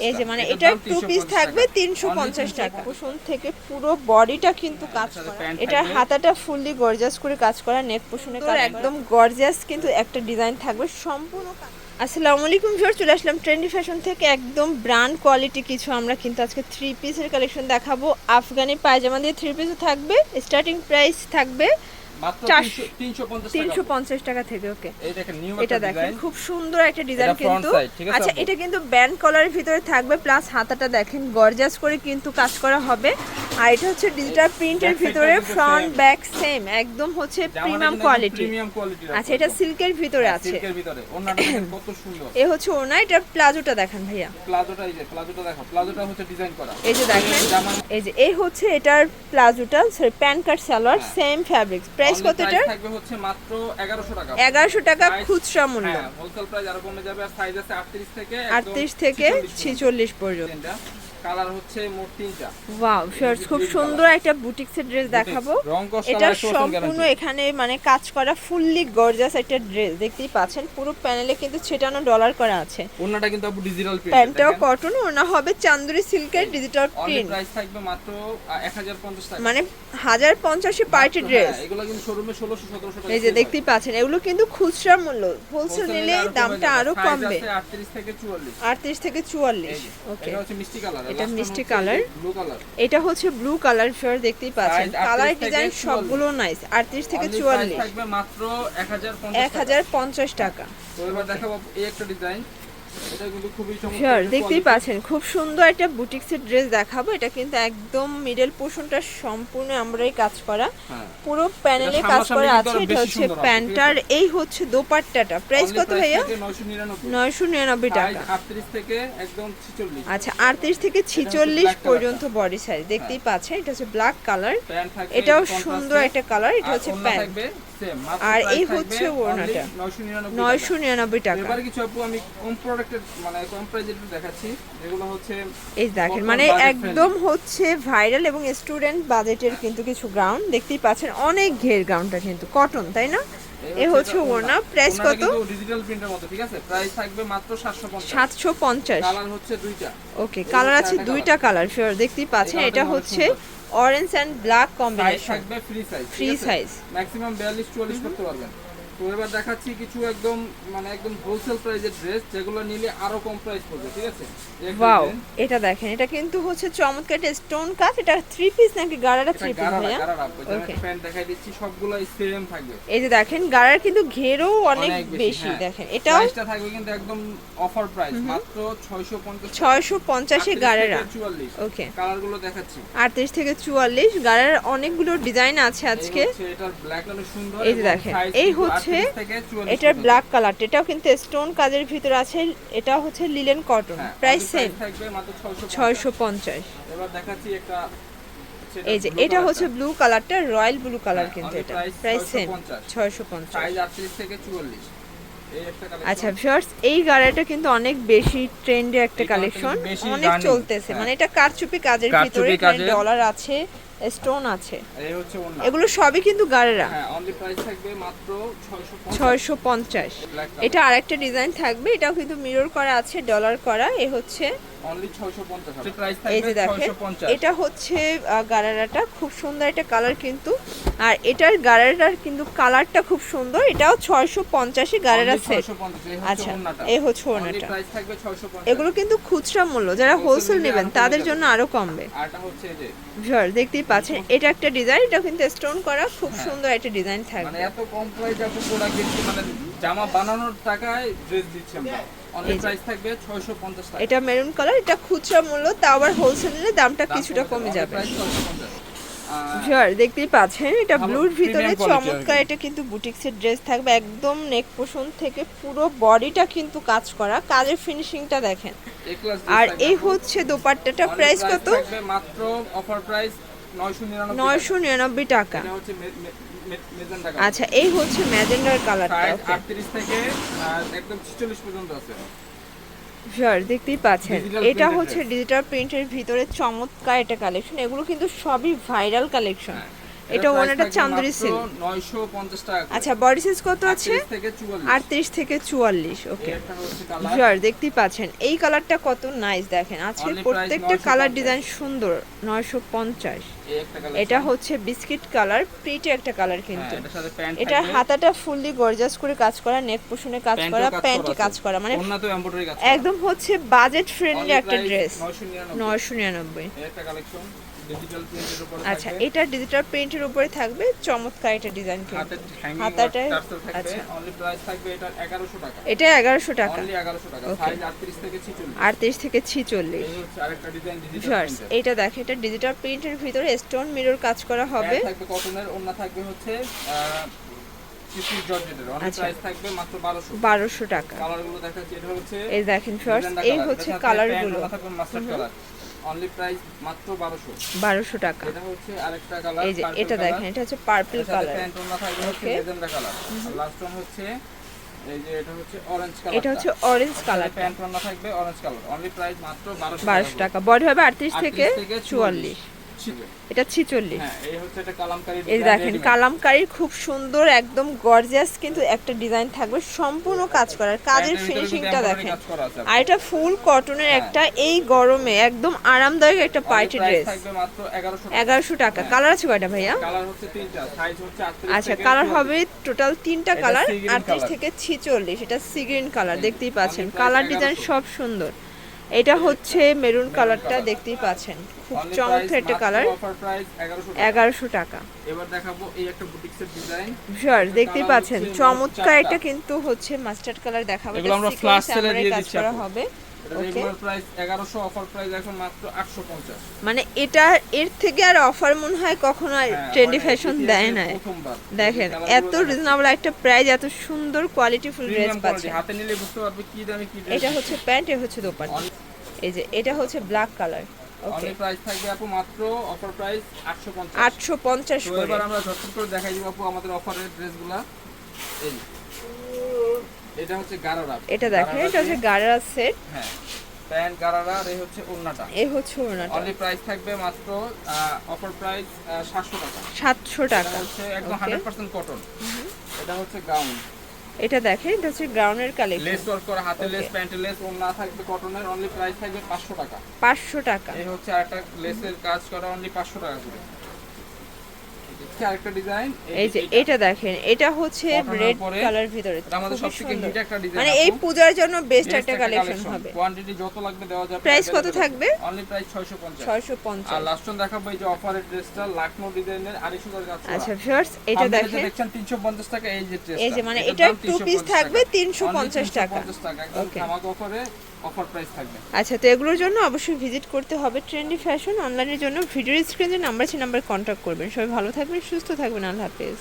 এই যে মানে এটা টু পিস থাকবে টাকা। তিনশো Only পঞ্চাশ টাকা। 350 কুশন থেকে পুরো বডিটা কিন্তু কাজ সাথে করা। এটার হাতাটা ফুললি গর্জাস করে কাজ করা নেক পোষণে একদম গর্জাস কিন্তু একটা ডিজাইন থাকবে সম্পূর্ণ আসসালামু আলাইকুম ভিউয়ার চলে আসলাম ট্রেন্ডি ফ্যাশন থেকে। একদম ব্র্যান্ড কোয়ালিটি কিছু আমরা কিন্তু আজকে থ্রি পিসের কালেকশন দেখাবো। আফগানি পায়জামা দিয়ে থ্রি পিসও থাকবে স্টার্টিং প্রাইস থাকবে মাত্র চারশো- 350 তিনশো পঞ্চাশ টাকা। থেকে ওকে। এটা দেখেন খুব সুন্দর একটা ডিজাইন কিন্তু। আচ্ছা এটা কিন্তু ব্যান্ড কলারের ভিতরে থাকবে প্লাস হাতাটা দেখেন গর্জাস করে কিন্তু কাজ করা হবে। আর এটা হচ্ছে ডিজিটাল প্রিন্টের ভিতরে ফ্রন্ট ব্যাক সেম একদম হচ্ছে প্রিমিয়াম কোয়ালিটি আচ্ছা এটা সিল্কের ভিতরে আছে। সিল্কের ভিতরে। ওনাটা কত সুন্দর। এ হচ্ছে ওনা এটা প্লাজোটা দেখেন ভাইয়া। প্লাজোটা এই যে প্লাজোটা দেখো। প্লাজোটা হচ্ছে ডিজাইন করা। এই যে দেখেন এই যে এই হচ্ছে এটার প্লাজোটা sorry pant cut salwar same fabric price কত এটার? থাকবে হচ্ছে মাত্র 1100 টাকা। এগারোশো টাকা খুচরা মূল্য। হ্যাঁ হোলসেল প্রাইস আরও কমে যাবে আর সাইজ আছে 38 থেকে আটত্রিশ থেকে ছিচল্লিশ পর্যন্ত। কালার হচ্ছে মোট তিনটা। ওয়াও শর্টস খুব সুন্দর একটা বুটিক্সের ড্রেস দেখাবো। এটা সম্পূর্ণ এখানে মানে কাজ করা ফুললি গর্জাস একটা ড্রেস দেখতেই পাচ্ছেন। পুরো প্যানেলে কিন্তু ছেটানো ডলার করা আছে। ওনাটা কিন্তু আপু ডিজিটাল প্রিন্ট প্যান্টটাও কটন ওনা হবে চান্দুরি সিল্কের ডিজিটাল প্রিন্ট প্রাইস থাকবে মাত্র 1050 টাকা। মানে হাজার পঞ্চাশে পার্টি ড্রেস এগুলো কিন্তু শোরুমে 1600 1700 টাকা এই যে দেখতেই পাচ্ছেন এগুলো কিন্তু খুচরা মূল্য। হোলসেল নিলে দামটা আরও কমবে। 38 থেকে 44 আটত্রিশ থেকে চুয়াল্লিশ এই যে, ওকে এটা হচ্ছে মিষ্টি কালার এটা মিষ্টি কালার। এটা হচ্ছে ব্লু কালার ফিওর দেখতেই পাচ্ছেন। কালার ডিজাইন সবগুলো নাইস আটত্রিশ থেকে Only price চুয়াল্লিশ। থাকবে মাত্র 1050 এক হাজার পঞ্চাশ টাকা। তো এবার দেখাবো এই একটা ডিজাইন শিওর দেখতেই পাচ্ছেন খুব সুন্দর একটা বুটিক্সের ড্রেস দেখাবো। এটা কিন্তু একদম মিডল পোর্শনটা সম্পূর্ণ আমরাই কাজ করা। হ্যাঁ। পুরো প্যানেলে কাজ করা আছে এটা হচ্ছে প্যান্টার এই হচ্ছে দোপাট্টাটা। প্রাইস কত ভাইয়া? 999 নয়শো নিরানব্বই। টাকা। থেকে একদম 46 আচ্ছা আটত্রিশ থেকে ছিচল্লিশ পর্যন্ত বডি সাইজ দেখতেই পাচ্ছেন এটা হচ্ছে ব্ল্যাক কালার এটাও সুন্দর একটা কালার এটা হচ্ছে প্যান্ট আর এই হচ্ছে ওড়নাটা। 999 নয়শো টাকা। নিরানব্বই টাকা। এবার কিছু আপু আমি কম মানে কম প্রাইজের দেখাচ্ছি। যেগুলো হচ্ছে এই দেখেন মানে একদম হচ্ছে ভাইরাল এবং স্টুডেন্ট বাজেটের কিন্তু কিছু গ্রাউন্ড দেখতেই পাচ্ছেন অনেক ঘের গ্রাউন্ডটা কিন্তু। কটন তাই না? এ হচ্ছে ওড়না। প্রাইস কত? ডিজিটাল প্রিন্টের মতো ঠিক আছে? প্রাইস থাকবে মাত্র 750 সাতশো পঞ্চাশ। কালার হচ্ছে দুইটা। ওকে কালার আছে দুইটা কালার শিওর দেখতেই পাচ্ছেন। এটা হচ্ছে অরেঞ্জ অ্যান্ড ব্ল্যাক কম্বিনেশন থাকবে free size Free size। Maximum 42 44 করতে পারবেন। তো এবার দেখাচ্ছি কিছু একদম মানে একদম হোলসেল প্রাইজের ড্রেস যেগুলো নিলে আরও কম প্রাইস পড়বে ঠিক আছে? ওয়াও এটা দেখেন এটা কিন্তু হচ্ছে চমৎকার স্টোন এটা থ্রি পিস নাকি গাড়াটা থ্রি পিস গারারা ভাইয়া? গারারা প্যান্ট দেখাই দিচ্ছি সবগুলাই সেম থাকবে। এই যে দেখেন গাড়ার কিন্তু ঘেরও অনেক বেশি হ্যাঁ। দেখেন এটাও প্রাইসটা থাকবে কিন্তু একদম অফার প্রাইস মাত্র 650 ছয়শো পঞ্চাশে গাড়েরা 44 ওকে কালারগুলো দেখাচ্ছি। আটত্রিশ থেকে চুয়াল্লিশ গাড়ার অনেকগুলো ডিজাইন আছে আজকে। এই যে দেখেন, এই কিন্তু হচ্ছে 38 থেকে 44 এটার ব্ল্যাক কালারটা এটাও কিন্তু স্টোন কাজের ভিতরে আছে এটা হচ্ছে লিলেন কটন প্রাইস সেম থাকবে মাত্র 650 ছয়শো পঞ্চাশ। এবার দেখাচ্ছি একটা এই যে এটা হচ্ছে ব্লু কালারটা রয়্যাল ব্লু কালার কিন্তু এটা। প্রাইস সেম 650 ছয়শো পঞ্চাশ। 38 থেকে 44 এই একটা কালেকশন আচ্ছা ভিউয়ার্স এই গাড়িটা কিন্তু অনেক বেশি ট্রেন্ডে একটা কালেকশন অনেক চলতেছে। হ্যাঁ। মানে এটা কারচুপি কাজের ভিতরে। ডলার আছে। স্টোন আছে। এগুলো সবই কিন্তু গাড়েরা। হ্যাঁ অনলি প্রাইস থাকবে মাত্র 650 ছয়শো পঞ্চাশ। এটা আরেকটা ডিজাইন থাকবে এটাও কিন্তু মিরর করা আছে ডলার করা। এ হচ্ছে অনলি 650 হবে। প্রাইস এই যে দেখেন এটা হচ্ছে গারারাটা। খুব সুন্দর একটা কালার কিন্তু। আর এটার গারারার কিন্তু কালারটা খুব সুন্দর। এটাও ছয়শো পঞ্চাশে গারারা সেট 650 এই হচ্ছে আচ্ছা এই হচ্ছে ওনাটা প্রাইস থাকবে 650 এগুলো কিন্তু খুচরা মূল্য। যারা হোলসেল নেবেন তাদের জন্য আরও কমবে। আরটা হচ্ছে এই যে ভিউয়ার দেখতেই পাচ্ছেন এটা একটা ডিজাইন এটা কিন্তু স্টোন করা। খুব হ্যাঁ। সুন্দর একটা ডিজাইন মানে থাকবে এত কম প্রাইসে আপনি প্রোডাক্ট মানে জামা বানানোর টাকায় ড্রেস দিচ্ছি আমরা। অনলি প্রাইস থাকবে 650 টাকা। এটা মেরুন কালার এটা খুচরা মূল্য তা আবার হোলসেল নিলে দামটা কিছুটা কমে যাবে। price 650 আহ, ভিউয়ার দেখতেই পাচ্ছেন এটা ব্লুর ভিতরে চমৎকার এটা কিন্তু বুটিক্সের ড্রেস থাকবে একদম নেক পোষণ থেকে পুরো বডিটা কিন্তু কাজ করা। কাজের ফিনিশিংটা দেখেন। আর এই হচ্ছে দোপাট্টাটা প্রাইস কত? মাত্র অফার প্রাইস 999 নয়শো নিরানব্বই টাকা। হচ্ছে আচ্ছা এই হচ্ছে ম্যাজেন্ডার কালারটা সাইজ 38 থেকে একদম 46 পর্যন্ত আছে শিওর দেখতেই পাচ্ছেন এটা হচ্ছে ডিজিটাল প্রিন্টের ভিতরে চমৎকার এটা কালেকশন এগুলো কিন্তু সবই ভাইরাল কালেকশন হ্যাঁ। এটা ওনাটা চান্দুরি সিল্ক 950 টাকা আচ্ছা বডি সাইজ কত আছে? 38 থেকে 44 আটত্রিশ থেকে চুয়াল্লিশ ওকে ভিউয়ার দেখতেই পাচ্ছেন এই কালারটা কত নাইস দেখেন। আজকে প্রত্যেকটা কালার ডিজাইন সুন্দর নয়শো পঞ্চাশ। এই একটা কালার এটা হচ্ছে বিস্কিট কালার প্রিটি একটা কালার কিন্তু। সাথে প্যান্ট এটা হাতাটা ফুললি গর্জাস করে কাজ করা নেক পোষণে কাজ করা প্যান্টে কাজ করা মানে একদম হচ্ছে বাজেট ফ্রেন্ডলি একটা ড্রেস 999 নয়শো নিরানব্বই। একটা কালেকশন আচ্ছা এটা ডিজিটাল প্রিন্টের উপরে থাকবে চমৎকার এটা ডিজাইন কিন্তু। হাতে হ্যাঙ্গিং হাতাটায়- আচ্ছা। অনলি প্রাইস থাকবে এটা 1100 টাকা। এটা এগারোশো টাকা। অনলি 1100 টাকা। সাইজ 38 থেকে 46 আটত্রিশ থেকে ছিচল্লিশ। এই হচ্ছে আরেকটা ডিজাইন ডিজিটাল এটা দেখে এটা ডিজিটাল প্রিন্টের ভিতরে স্টোন মিরর কাজ করা হবে। থাকবে কটনের ওন্না থাকবে হচ্ছে আচ্ছা। প্রাইস থাকবে মাত্র 1200 বারোশো টাকা। এই দেখেন এই হচ্ছে এটার সাথে কালারগুলো প্যান্ট থাকবে অনলি প্রাইস মাত্র 1200 বারোশো টাকা। এটা হচ্ছে আরেকটা কালার এই যে এটা দেখেন এটা হচ্ছে পার্পল কালার প্যান্ট থাকবে হচ্ছে Okay. কালার আর লাস্ট ওয়ান হচ্ছে এই যে এটা হচ্ছে অরেঞ্জ কালার এটা হচ্ছে অরেঞ্জ কালার প্যান্ট থাকবে অরেঞ্জ কালার অনলি প্রাইস মাত্র 1200 বারোশো টাকা। বডি হবে আটত্রিশ 38 থেকে থেকে চুয়াল্লিশ। ছিল। এটা ছিচল্লিশ। হ্যাঁ এই হচ্ছে একটা কালামকারী এই দেখেন কালামকারীর খুব সুন্দর একদম গর্জিয়াস কিন্তু একটা ডিজাইন থাকবে সম্পূর্ণ কাজ করার। কাজের ফিনিশিংটা দেখেন। আর এটা ফুল কটনের হ্যাঁ। একটা এই গরমে একদম আরামদায়ক একটা পার্টি ড্রেস থাকবে মাত্র 1100 এগারোশো টাকা। হ্যাঁ। কালার আছে কয়টা ভাইয়া? কালার হচ্ছে তিনটা সাইজ হচ্ছে 38 আচ্ছা কালার হবে টোটাল তিনটা কালার আটত্রিশ। থেকে ছিচল্লিশ। এটা সি গ্রিন কালার দেখতেই পাচ্ছেন। কালার ডিজাইন সব সুন্দর। এটা হচ্ছে মেরুন কালারটা দেখতেই পাচ্ছেন। খুব চমৎকার একটা কালার। 1100 টাকা। এগারোশো টাকা। এবার দেখাবো এই একটা বুটিক্সের ডিজাইন শিওর দেখতেই পাচ্ছেন। চমৎকার একটা এটা কিন্তু হচ্ছে মাস্টার্ড কালার দেখাবো। এগুলো আমরা ফ্ল্যাশ এমব্রয়ডারি দিয়ে দিচ্ছি করা হবে। এটা Okay. Regular price 1100 offer price এখন মাত্র 850 মানে এটা এর থেকে আর অফার মনে হয় কখনো ট্রেন্ডি মানে ফ্যাশন দেয় না দেখেন এত। রিজনেবল একটা প্রাইস এত সুন্দর কোয়ালিটিফুল ড্রেস পাচ্ছেন হাতে নিলে বুঝতে পারবে কি দামে কি এটা হচ্ছে প্যান্ট এ হচ্ছে দোপাট্টা। এই যে এটা হচ্ছে ব্ল্যাক কালার ওকে প্রাইস থাকবে আপু মাত্র অফার প্রাইস 850 আটশো পঞ্চাশ তো করে। এবার আমরা ঝটপট করে দেখাই দিব আপু আমাদের অফারের ড্রেসগুলা এই। এটা হচ্ছে গারারা। এটা দেখেন এটা হচ্ছে গাড়া সেট হ্যাঁ প্যান্ট গারারা এই হচ্ছে ওন্নাটা এ হচ্ছে ওনাটা অনলি প্রাইস থাকবে মাত্র অফার প্রাইস 700 টাকা। সাতশো এটা টাকা। হচ্ছে একদম Okay. 100% কটন এটা হচ্ছে গাউন এটা দেখেন এটা হচ্ছে গ্রাউন্ডের কালেকশন লেস ওয়ার্ক করা হাতে লেস. প্যান্টে লেস ওন্না থাকবে কটনের অনলি প্রাইস থাকবে 500 টাকা। পাঁচশো টাকা। এই হচ্ছে আরেকটা লেসের কাজ করা অনলি 500 টাকা করে। এই আরেকটা ডিজাইন এই যে এটা। দেখেন এটা হচ্ছে রেড কালার ভিতরে। আমাদের সবথেকে হিট একটা ডিজাইন মানে এই পূজার জন্য বেস্ট একটা কালেকশন হবে। কোয়ান্টিটি যত লাগবে দেওয়া যাবে Price কত থাকবে? অনলি প্রাইস 650 ছয়শো আর পঞ্চাশ লাস্ট দেখাবো এই যে অফারের ড্রেসটা লাকনো ডিজাইনের আড়াইশো টাকা কাজ করা। আচ্ছা ভিউয়ার্স এটা দেখেন। দেখছেন 350 টাকা এই যে ড্রেসটা এই যে মানে two piece 350 থাকবে টাকা। 350 Only টাকা। 350 টাকা। একদম ধামাকা অফারে অফার প্রাইস থাকবে। আচ্ছা তো এগুলোর জন্য অবশ্যই ভিজিট করতে হবে ট্রেন্ডি ফ্যাশন। অনলাইনের জন্য ভিডিও স্ক্রিনে নাম্বার আছে, নাম্বার কন্ট্যাক্ট করবেন। সবাই ভালো থাকবেন, সুস্থ থাকবেন। আল্লাহ হাফেজ।